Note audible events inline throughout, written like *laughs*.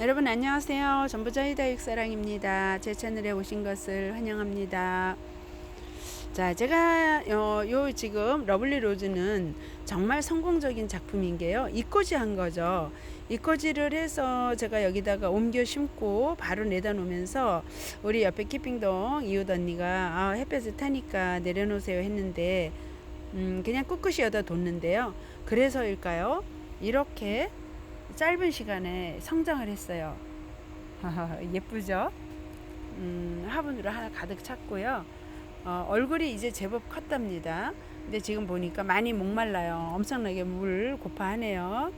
여러분 안녕하세요. 전부자의 다육사랑입니다. 제 채널에 오신 것을 환영합니다. 자, 제가 어, 요 지금 러블리 로즈는 정말 성공적인 작품인 게요. 이꼬지 한 거죠. 이꼬지를 해서 제가 여기다가 옮겨 심고 바로 내다 놓으면서 우리 옆에 키핑동 이웃 언니가 아, 햇볕을 타니까 내려놓으세요 했는데 음, 그냥 꿋꿋이 여다 뒀는데요. 그래서일까요? 이렇게 짧은 시간에 성장을 했어요. *laughs* 예쁘죠? 음, 화분으로 하나 가득 찼고요. 어, 얼굴이 이제 제법 컸답니다. 근데 지금 보니까 많이 목말라요. 엄청나게 물 고파하네요.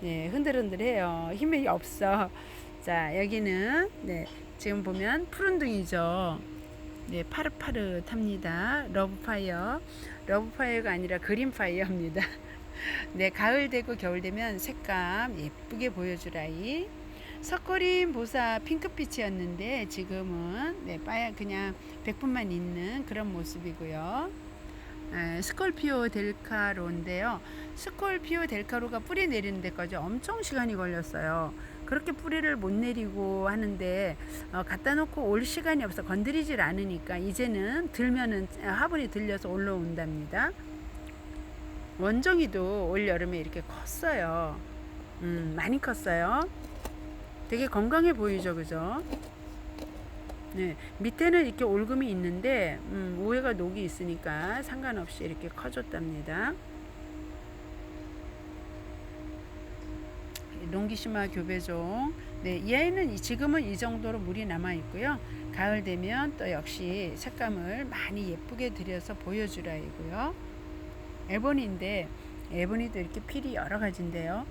네, 흔들흔들해요. 힘이 없어. *laughs* 자, 여기는 네, 지금 보면 푸른둥이죠. 네, 파릇파릇합니다. 러브파이어. 러브파이어가 아니라 그린파이어입니다. *laughs* 네, 가을 되고 겨울 되면 색감 예쁘게 보여주라이. 석고림 보사 핑크빛이었는데 지금은 네, 빠야 그냥 100분만 있는 그런 모습이고요. 에, 스콜피오 델카로인데요. 스콜피오 델카로가 뿌리 내리는 데까지 엄청 시간이 걸렸어요. 그렇게 뿌리를 못 내리고 하는데 어, 갖다 놓고 올 시간이 없어 건드리질 않으니까 이제는 들면은 화분이 들려서 올라온답니다. 원정이도 올 여름에 이렇게 컸어요. 음, 많이 컸어요. 되게 건강해 보이죠, 그죠? 네, 밑에는 이렇게 올금이 있는데 음, 우에가 녹이 있으니까 상관없이 이렇게 커졌답니다. 롱기시마 교배종. 네, 이 아이는 지금은 이 정도로 물이 남아 있고요. 가을 되면 또 역시 색감을 많이 예쁘게 들여서 보여주라 이고요. 에보니인데 에보니도 이렇게 필이 여러 가지인데요.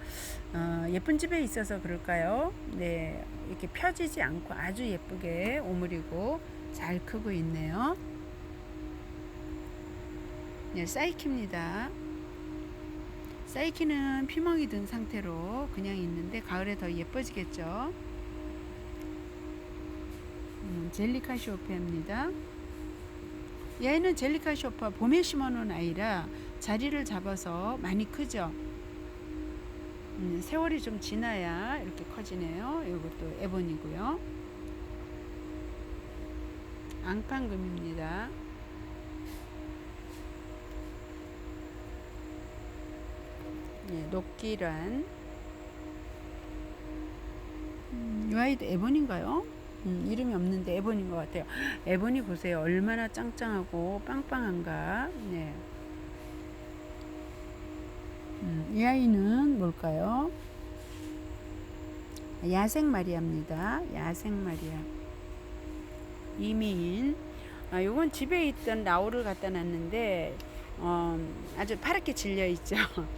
어, 예쁜 집에 있어서 그럴까요? 네, 이렇게 펴지지 않고 아주 예쁘게 오므리고 잘 크고 있네요. 네, 사이키입니다. 사이키는 피멍이 든 상태로 그냥 있는데 가을에 더 예뻐지겠죠. 음, 젤리카시오페입니다. 얘는 젤리카시오파 봄에 심어놓은 아이라 자리를 잡아서 많이 크죠. 음, 세월이 좀 지나야 이렇게 커지네요. 이것도 에본이고요. 앙팡금입니다. 예, 녹기란 음, 이 아이도 에본인가요? 음, 이름이 없는데 에본인 것 같아요. 에본이 보세요. 얼마나 짱짱하고 빵빵한가. 네. 이 아이는 뭘까요? 야생 마리아입니다. 야생 마리아. 이민. 아, 요건 집에 있던 라오를 갖다 놨는데, 어, 아주 파랗게 질려 있죠.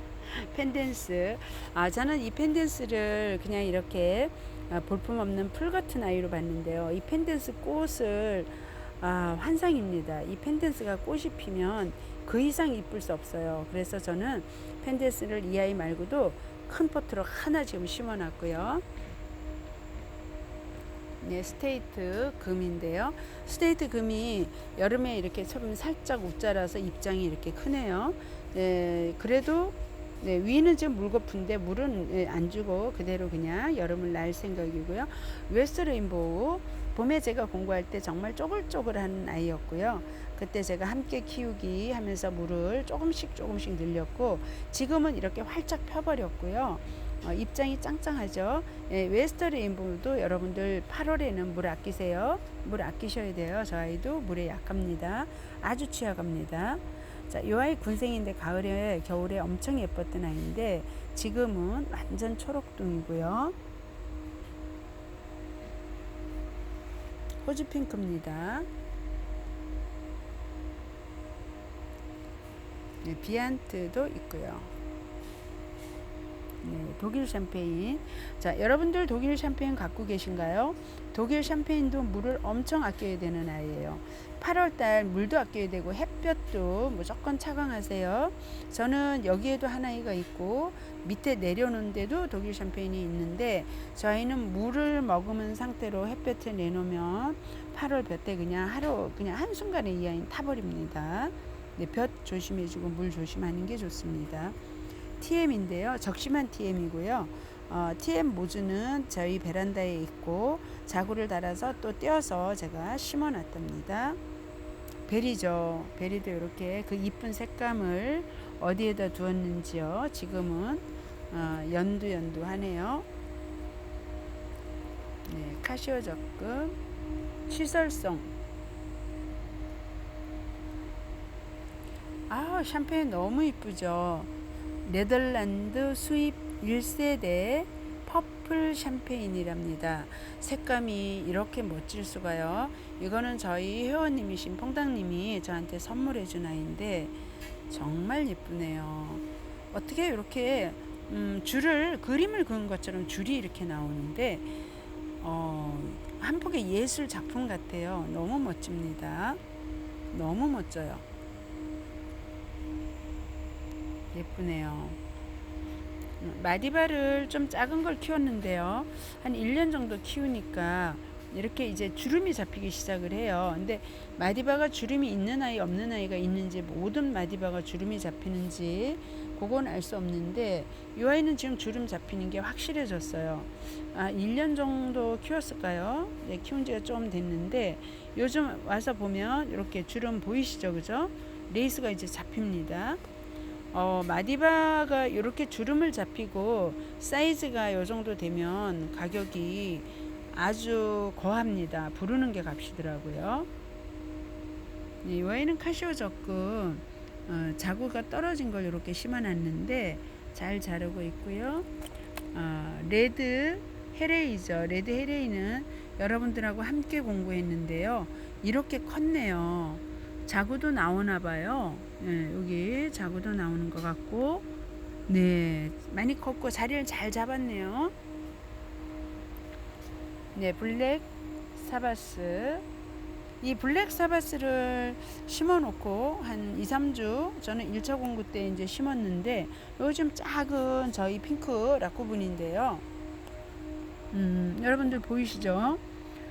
*laughs* 펜댄스. 아, 저는 이 펜댄스를 그냥 이렇게 아, 볼품 없는 풀 같은 아이로 봤는데요. 이 펜댄스 꽃을 아, 환상입니다. 이 펜댄스가 꽃이 피면 그 이상 이쁠 수 없어요. 그래서 저는 펜댄스를 이 아이 말고도 큰 포트로 하나 지금 심어놨고요. 네, 스테이트 금인데요. 스테이트 금이 여름에 이렇게 좀 살짝 웃자라서 입장이 이렇게 크네요. 네, 그래도 네, 위는 좀 물거픈데 물은 예, 안 주고 그대로 그냥 여름을 날 생각이고요. 웨스트 레인보우 봄에 제가 공부할 때 정말 쪼글쪼글한 아이였고요. 그때 제가 함께 키우기 하면서 물을 조금씩 조금씩 늘렸고 지금은 이렇게 활짝 펴버렸고요. 어, 입장이 짱짱하죠. 예, 웨스트 레인보우도 여러분들 8월에는 물 아끼세요. 물 아끼셔야 돼요. 저 아이도 물에 약합니다. 아주 취약합니다. 자, 이 아이 군생인데 가을에 겨울에 엄청 예뻤던 아이인데 지금은 완전 초록둥이고요. 호주 핑크입니다. 네, 비안트도 있고요. 네, 독일 샴페인. 자, 여러분들 독일 샴페인 갖고 계신가요? 독일 샴페인도 물을 엄청 아껴야 되는 아이예요. 8월달 물도 아껴야 되고 햇볕도 무조건 차광하세요. 저는 여기에도 하나이가 있고 밑에 내려놓은데도 독일 샴페인이 있는데 저희는 물을 머금은 상태로 햇볕에 내놓으면 8월 볕에 그냥 하루 그냥 한 순간에 이 아이는 타버립니다. 네, 볕 조심해주고 물 조심하는 게 좋습니다. TM인데요. 적심한 TM이고요. 어, TM 모주는 저희 베란다에 있고 자구를 달아서 또 떼어서 제가 심어 놨답니다. 베리죠. 베리도 이렇게 그 이쁜 색감을 어디에다 두었는지요. 지금은 어, 연두 연두 하네요. 네, 카시오 적금 시설성. 아, 샴페인 너무 이쁘죠. 네덜란드 수입 1세대 퍼플 샴페인이랍니다. 색감이 이렇게 멋질 수가요. 이거는 저희 회원님이신 퐁당님이 저한테 선물해 준 아이인데 정말 예쁘네요. 어떻게 이렇게 음, 줄을 그림을 그은 것처럼 줄이 이렇게 나오는데 어, 한 폭의 예술 작품 같아요. 너무 멋집니다. 너무 멋져요. 예쁘네요. 마디바를 좀 작은 걸 키웠는데요. 한 1년 정도 키우니까 이렇게 이제 주름이 잡히기 시작을 해요. 근데 마디바가 주름이 있는 아이 없는 아이가 있는지 모든 마디바가 주름이 잡히는지 그건 알 수 없는데 이 아이는 지금 주름 잡히는 게 확실해졌어요. 아, 1년 정도 키웠을까요? 네, 키운 지가 좀 됐는데 요즘 와서 보면 이렇게 주름 보이시죠? 그죠? 레이스가 이제 잡힙니다. 어, 마디바가 이렇게 주름을 잡히고 사이즈가 요 정도 되면 가격이 아주 거합니다. 부르는 게 값이더라고요. 이 와인은 카시오 적금 어, 자구가 떨어진 걸 이렇게 심어놨는데 잘 자르고 있고요. 어, 레드 헤레이죠. 레드 헤레이는 여러분들하고 함께 공부했는데요. 이렇게 컸네요. 자구도 나오나 봐요. 네, 여기 자구도 나오는 것 같고, 네, 많이 컸고 자리를 잘 잡았네요. 네, 블랙 사바스. 이 블랙 사바스를 심어 놓고 한 2, 3주 저는 1차 공구 때 이제 심었는데 요즘 작은 저희 핑크 라쿠분인데요. 음, 여러분들 보이시죠?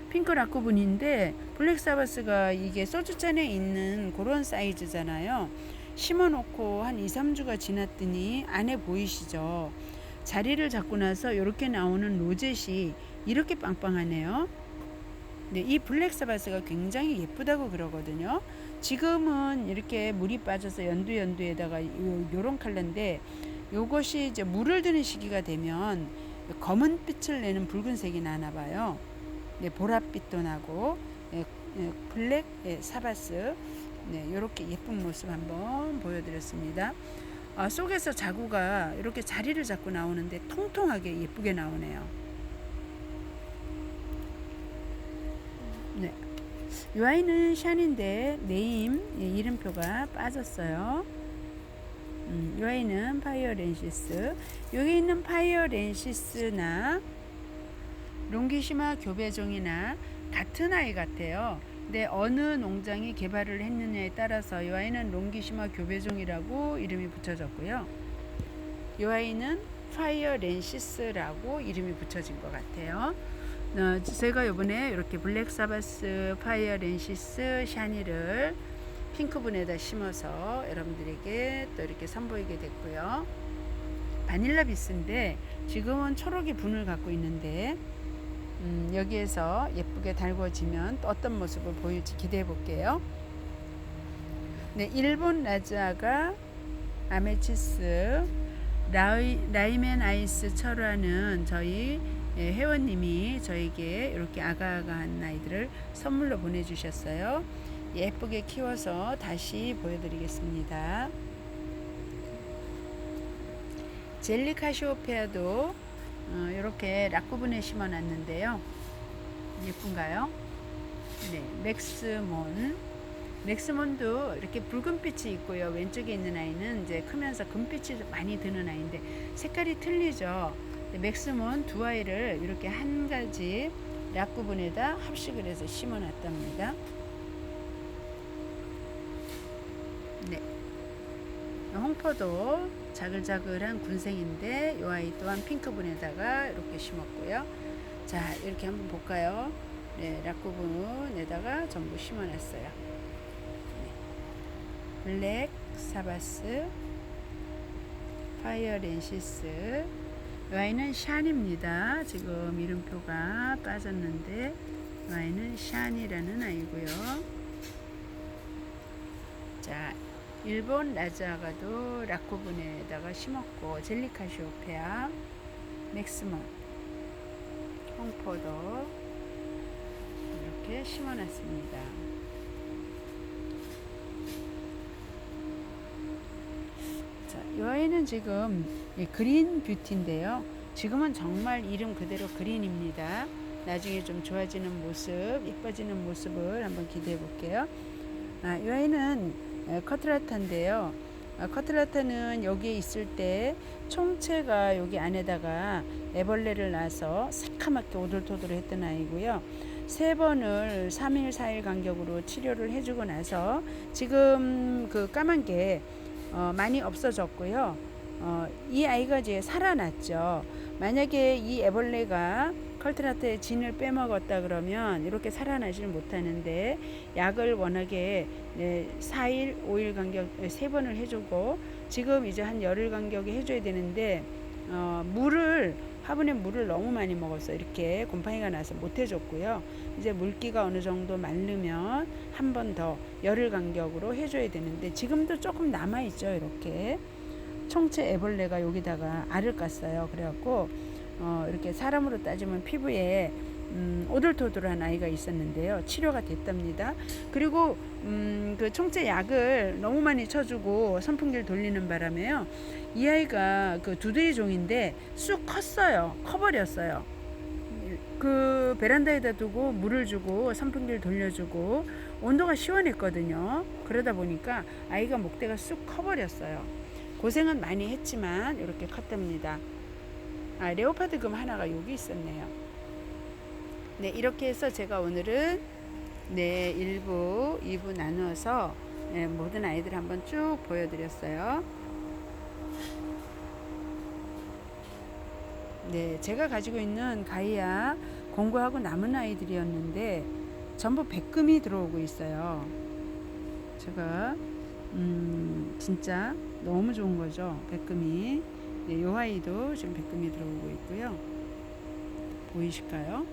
핑크 라쿠분인데 블랙 사바스가 이게 소주잔에 있는 그런 사이즈잖아요. 심어 놓고 한 2, 3주가 지났더니 안에 보이시죠? 자리를 잡고 나서 이렇게 나오는 로zet이 이렇게 빵빵하네요. 네, 이 블랙 사바스가 굉장히 예쁘다고 그러거든요. 지금은 이렇게 물이 빠져서 연두 연두에다가 요, 요런 컬러인데 요것이 이제 물을 드는 시기가 되면 검은 빛을 내는 붉은색이 나나 봐요. 네, 보랏빛도 나고 예, 예, 블랙 예, 사바스 네, 이렇게 예쁜 모습 한번 보여드렸습니다. 아, 속에서 자구가 이렇게 자리를 잡고 나오는데 통통하게 예쁘게 나오네요. 네. 이 아이는 샤인데 네임 예, 이름표가 빠졌어요. 음, 이 아이는 파이어 렌시스. 여기 있는 파이어 렌시스나 롱기시마 교배종이나 같은 아이 같아요. 근데 어느 농장이 개발을 했느냐에 따라서 이 아이는 롱기시마 교배종이라고 이름이 붙여졌고요. 이 아이는 파이어 렌시스라고 이름이 붙여진 것 같아요. 어, 제가 이번에 이렇게 블랙 사바스 파이어 렌시스 샤니를 핑크분에다 심어서 여러분들에게 또 이렇게 선보이게 됐고요. 바닐라 비스인데 지금은 초록이 분을 갖고 있는데 음, 여기에서 예쁘게 달궈지면 또 어떤 모습을 보일지 기대해 볼게요. 네, 일본 라자가 아메치스 라이, 라이멘 아이스 철화는 저희 예, 회원님이 저에게 이렇게 아가아가한 아이들을 선물로 보내주셨어요. 예쁘게 키워서 다시 보여드리겠습니다. 젤리 카시오페아도 어, 이렇게 락구분에 심어놨는데요. 예쁜가요? 네, 맥스몬. 맥스몬도 이렇게 붉은 빛이 있고요. 왼쪽에 있는 아이는 이제 크면서 금빛이 많이 드는 아이인데 색깔이 틀리죠. 맥스몬 두 아이를 이렇게 한 가지 락구분에다 합식을 해서 심어 놨답니다. 네. 홍포도 자글자글한 군생인데 이 아이 또한 핑크분에다가 이렇게 심었고요. 자 이렇게 한번 볼까요? 네, 락구분에다가 전부 심어놨어요. 네. 블랙 사바스, 파이어 렌시스, 이 아이는 샨입니다. 지금 이름표가 빠졌는데 이 아이는 샨이라는 아이고요. 자, 일본 라자가도 라코분에다가 심었고 젤리카시오페아, 맥스몬, 홍포도 이렇게 심어놨습니다. 자, 이 아이는 지금 이 그린 뷰티인데요. 지금은 정말 이름 그대로 그린입니다. 나중에 좀 좋아지는 모습, 이뻐지는 모습을 한번 기대해 볼게요. 아, 에, 커트라타인데요. 아, 커트라타는 여기에 있을 때 총체가 여기 안에다가 애벌레를 낳아서 새카맣게 오돌토돌 했던 아이고요. 세 번을 3일, 4일 간격으로 치료를 해주고 나서 지금 그 까만 게 어, 많이 없어졌고요. 어, 이 아이가 이제 살아났죠. 만약에 이 애벌레가 컬트라트의 진을 빼먹었다 그러면 이렇게 살아나질 못하는데 약을 워낙에 네, 4일, 5일 간격 세 번을 해주고 지금 이제 한 열흘 간격에 해줘야 되는데 어, 물을 화분에 물을 너무 많이 먹어서 이렇게 곰팡이가 나서 못 해줬고요. 이제 물기가 어느 정도 마르면 한 번 더 열흘 간격으로 해줘야 되는데 지금도 조금 남아 있죠. 이렇게 총체 애벌레가 여기다가 알을 깠어요. 그래갖고 어, 이렇게 사람으로 따지면 피부에 음, 오돌토돌한 아이가 있었는데요. 치료가 됐답니다. 그리고 음, 그 총체 약을 너무 많이 쳐주고 선풍기를 돌리는 바람에요. 이 아이가 그 두더지 종인데 쑥 컸어요. 커버렸어요. 그 베란다에다 두고 물을 주고 선풍기를 돌려주고 온도가 시원했거든요. 그러다 보니까 아이가 목대가 쑥 커버렸어요. 고생은 많이 했지만 이렇게 컸답니다. 아, 레오파드 금 하나가 여기 있었네요. 네, 이렇게 해서 제가 오늘은 네, 1부, 2부 나누어서 네, 모든 아이들 한번 쭉 보여드렸어요. 네, 제가 가지고 있는 가이아 공부하고 남은 아이들이었는데 전부 백금이 들어오고 있어요. 제가 음, 진짜 너무 좋은 거죠. 백금이. 네, 요 아이도 지금 백금이 들어오고 있고요. 보이실까요?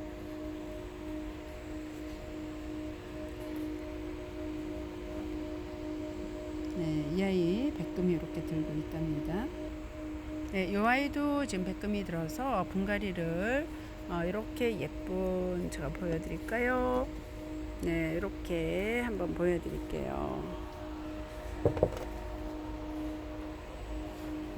네, 이 아이 백금이 이렇게 들고 있답니다. 네, 이 아이도 지금 백금이 들어서 분갈이를 어, 이렇게 예쁜 제가 보여드릴까요? 네, 이렇게 한번 보여드릴게요.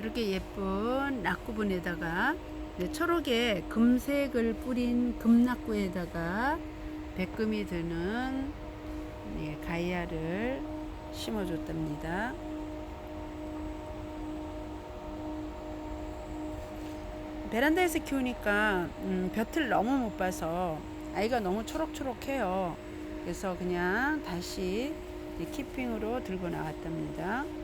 이렇게 예쁜 낙구분에다가 네, 초록에 금색을 뿌린 금낙구에다가 백금이 드는 네, 가이아를 심어줬답니다. 베란다에서 키우니까 음, 볕을 너무 못 봐서 아이가 너무 초록초록해요. 그래서 그냥 다시 키핑으로 들고 나왔답니다.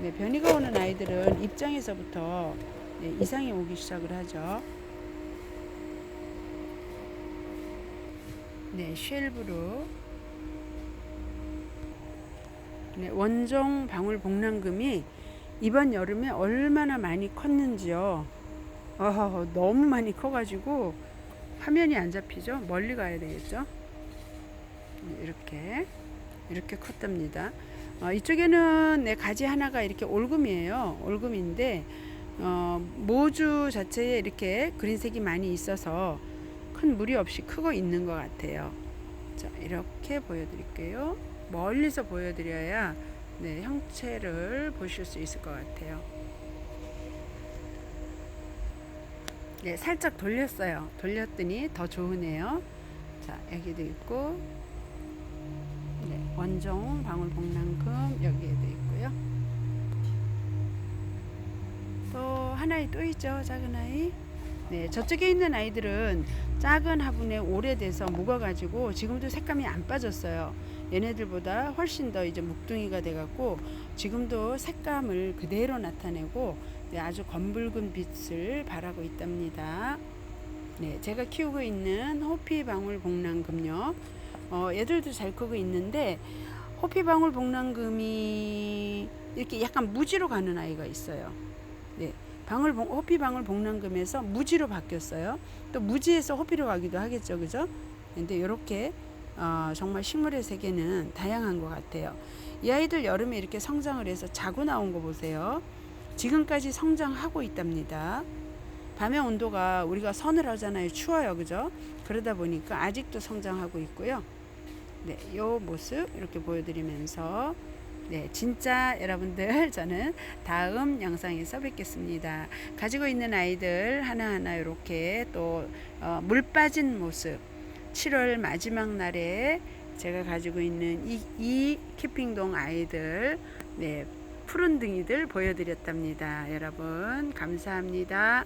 네, 변이가 오는 아이들은 입장에서부터 네, 이상이 오기 시작을 하죠. 네, 쉘브로 네, 원종 방울 복랑금이 이번 여름에 얼마나 많이 컸는지요. 어, 너무 많이 커가지고 화면이 안 잡히죠. 멀리 가야 되겠죠. 네, 이렇게 이렇게 컸답니다. 어, 이쪽에는 네, 가지 하나가 이렇게 올금이에요. 올금인데 어, 모주 자체에 이렇게 그린색이 많이 있어서 큰 무리 없이 크고 있는 것 같아요. 자, 이렇게 보여드릴게요. 멀리서 보여드려야 네, 형체를 보실 수 있을 것 같아요. 네, 살짝 돌렸어요. 돌렸더니 더 좋으네요. 자, 여기도 있고, 네, 원종 방울 복랑금 여기에도 있고요. 또 하나이 또 있죠, 작은 아이. 네, 저쪽에 있는 아이들은 작은 화분에 오래돼서 묵어가지고 지금도 색감이 안 빠졌어요. 얘네들보다 훨씬 더 이제 묵둥이가 돼갖고 지금도 색감을 그대로 나타내고 네, 아주 검붉은 빛을 발하고 있답니다. 네, 제가 키우고 있는 호피 방울 복랑금요. 어, 얘들도 잘 크고 있는데 호피 방울 복랑금이 이렇게 약간 무지로 가는 아이가 있어요. 네, 방울 복- 호피 방울 복랑금에서 무지로 바뀌었어요. 또 무지에서 호피로 가기도 하겠죠, 그죠? 근데 이렇게 어, 정말 식물의 세계는 다양한 것 같아요. 이 아이들 여름에 이렇게 성장을 해서 자고 나온 거 보세요. 지금까지 성장하고 있답니다. 밤의 온도가 우리가 서늘하잖아요. 추워요. 그죠? 그러다 보니까 아직도 성장하고 있고요. 네, 요 모습 이렇게 보여드리면서 네, 진짜 여러분들 *laughs* 저는 다음 영상에서 뵙겠습니다. 가지고 있는 아이들 하나하나 이렇게 또 어, 물 빠진 모습 7월 마지막 날에 제가 가지고 있는 이, 이 키핑동 아이들 네, 푸른 등이들 보여드렸답니다. 여러분 감사합니다.